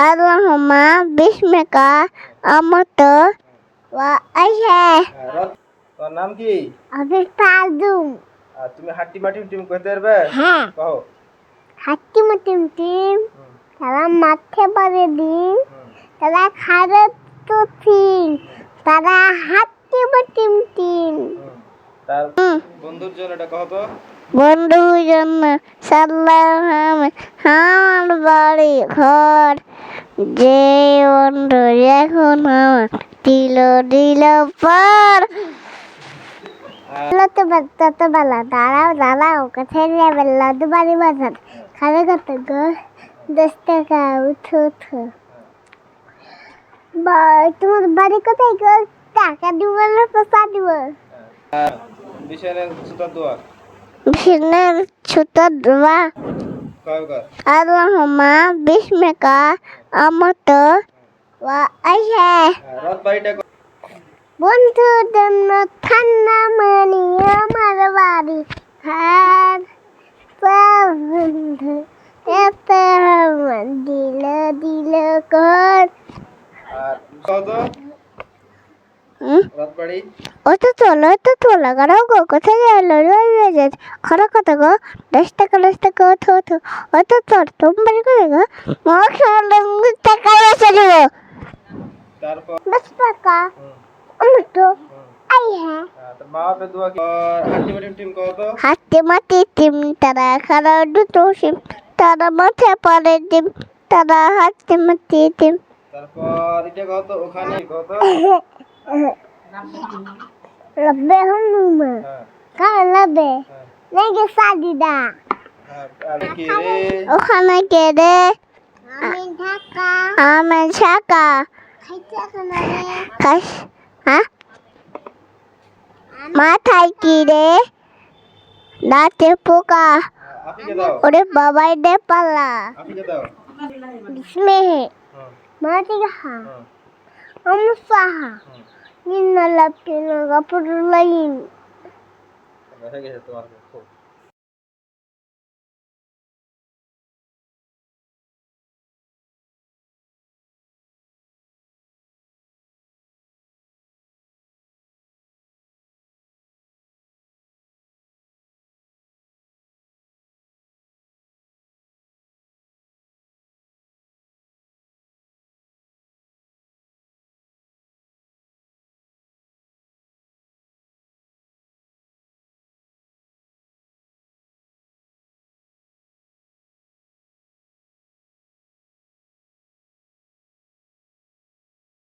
Allahumma bismika amatu wa ayya. হ্যাঁ, রত- তোর নাম কি? Habis pazum. আর তুমি হাট্টি মাটি টিম কইতে পারবে? হ্যাঁ। কহো হাতি মতিম টিম তারা মাঠে পারে দিন তারা খারে তো তিন তারা হাতি মতিম টিম। তার বন্ধুর জন্য এটা কহ তো। বন্ধু জন্য সাল্লাম আমার বাড়ি ঘর যে বন্ধু এখন আমার দিল দিল পর। আর লতো তত বেলা দাঁড়াও দাঁড়াও কোথায় যাবে? লদু বাড়ি বাজার। খাবে কত গো? দশ টাকা উঠো উঠো বা- তোমার বাড়ি কোথায় গো? টাকা দিব না পয়সা দিব? আর বিশালের সুতার দোয়া ভিনের ছোট দোয়া কয় কর Allahumma তো ayya হ্যাঁ? বন্ধু জন্য ঠান্ডা মানি, আমার বাড়ি ঘর বন্ধু, এত দিল দিল কর আর কহ তো রথ বাড়ি ও তো তোলো তো তোলা করো গো কোথায় গেল? খরা কত গো দশ টাকা দশ টাকা ওঠো ওঠো ও তো তোর তুমি বাড়ি করে গো? মোক টাকা চলে গো। তারপর? দশ টাকা তো আই হ্যাঁ। হ্যাঁ, তোর মা বাপের দোয়া কি? আর হাট্টি মাটি টিম কহ তো হাতে মাটি টিম তারা খারা দুটো সিম তারা মাঠে পরে ডিম তারা হাতে মাটি টিম। তারপর এটা ওখানে কার লব্বে হ্যাঁ নাকি সাদিদা হ্যাঁ, আর কি রে ওখানে কে রে আমি ঢাকা আমি ঢাকা খাইতে হ্যাঁ মাথায় কি রে দাঁতে পোকা ওরে বাবাই দে পাল্লা বিস্মেহে মাটি হা হুম, আমসাহা piernas, las piernas, por la in. Me parece que se.